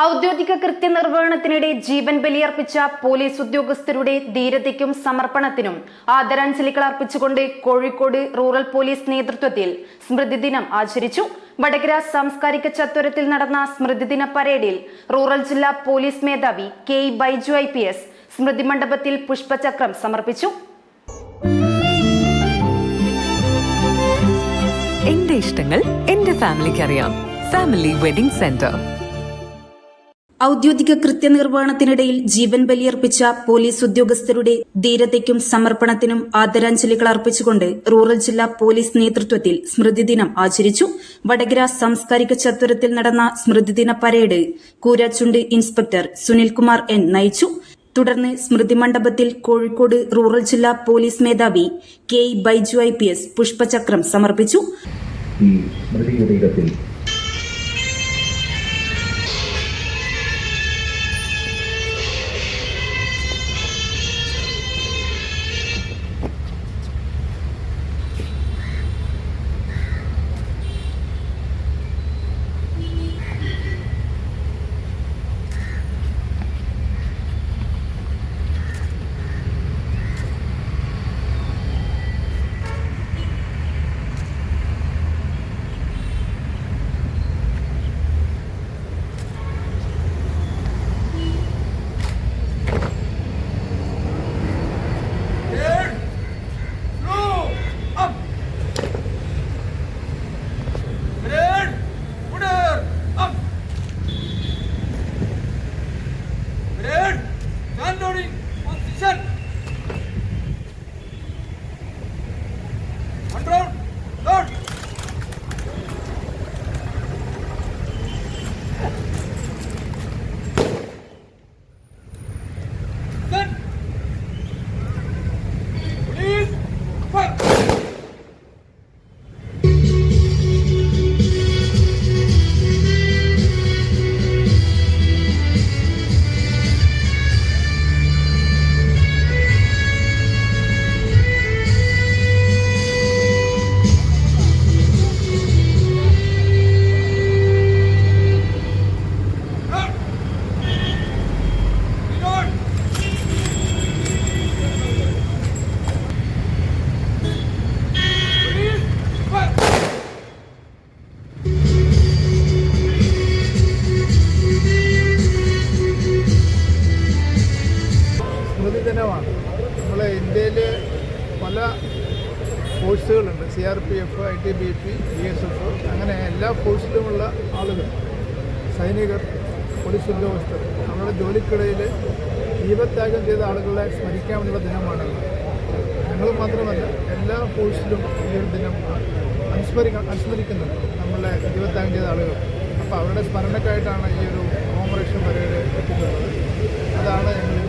ഔദ്യോഗിക കൃത്യനിർവഹണത്തിനിടെ ജീവൻ ബലിയർപ്പിച്ച പോലീസ് ഉദ്യോഗസ്ഥരുടെ ധീരതയ്ക്കും സമർപ്പണത്തിനും ആദരാഞ്ജലികൾ അർപ്പിച്ചുകൊണ്ട് കോഴിക്കോട് റൂറൽ പോലീസ് നേതൃത്വത്തിൽ സ്മൃതിദിനം ആചരിച്ചു. വടകര സാംസ്കാരിക ചത്വരത്തിൽ നടന്ന സ്മൃതിദിന പരേഡിൽ റൂറൽ ജില്ലാ പോലീസ് മേധാവി K Baiju I P S സ്മൃതി മണ്ഡപത്തിൽ പുഷ്പചക്രം സമർപ്പിച്ചു. എന്റെ ഇഷ്ടങ്ങൾ എന്റെ ഫാമിലിക്ക് അറിയാം. ഫാമിലി വെഡിംഗ് സെന്റർ ഔദ്യോഗിക കൃത്യനിർവഹണത്തിനിടയിൽ ജീവൻ ബലിയർപ്പിച്ച പോലീസ് ഉദ്യോഗസ്ഥരുടെ ധീരതയ്ക്കും സമർപ്പണത്തിനും ആദരാഞ്ജലികൾ അർപ്പിച്ചുകൊണ്ട് റൂറൽ ജില്ലാ പോലീസ് നേതൃത്വത്തിൽ സ്മൃതിദിനം ആചരിച്ചു. വടകര സാംസ്കാരിക ചത്വരത്തിൽ നടന്ന സ്മൃതിദിന parade Koorachundu inspector Sunilkumar N നയിച്ചു. തുടർന്ന് സ്മൃതി മണ്ഡപത്തിൽ കോഴിക്കോട് റൂറൽ ജില്ലാ പോലീസ് മേധാവി K Baiju I P S പുഷ്പചക്രം സമർപ്പിച്ചു. सर പല ഫോഴ്സുകളുണ്ട് C R P F I T B P B S F അങ്ങനെ എല്ലാ ഫോഴ്സിലുമുള്ള ആളുകൾ സൈനികർ പോലീസ് ഉദ്യോഗസ്ഥർ അവരുടെ ജോലിക്കിടയിൽ ജീവത്യാഗം ചെയ്ത ആളുകളെ സ്മരിക്കാമെന്നുള്ള ദിനമാണ് ഞങ്ങൾ മാത്രമല്ല എല്ലാ ഫോഴ്സിലും ഈ ഒരു ദിനം അനുസ്മരിക്ക അനുസ്മരിക്കുന്നുണ്ട് നമ്മളെ ജീവത്യാഗം ചെയ്ത ആളുകൾ. അപ്പോൾ അവരുടെ സ്മരണക്കായിട്ടാണ് ഈ ഒരു കോമറേഷൻ പരേഡ് എത്തിക്കുന്നത് അതാണ് ഞങ്ങൾ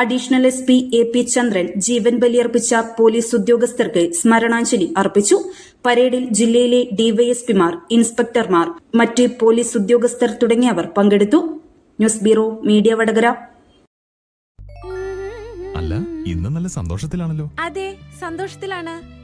additional S P A P Chandran ജീവൻ ബലിയർപ്പിച്ച പോലീസ് ഉദ്യോഗസ്ഥർക്ക് സ്മരണാഞ്ജലി അർപ്പിച്ചു. പരേഡിൽ ജില്ലയിലെ ഡിവൈഎസ്പിമാർ ഇൻസ്പെക്ടർമാർ മറ്റ് പോലീസ് ഉദ്യോഗസ്ഥർ തുടങ്ങിയവർ പങ്കെടുത്തു. News bureau media Vadakara. അല്ല ഇന്ന് നല്ല സന്തോഷത്തിലാണല്ലോ. അതെ സന്തോഷത്തിലാണ്.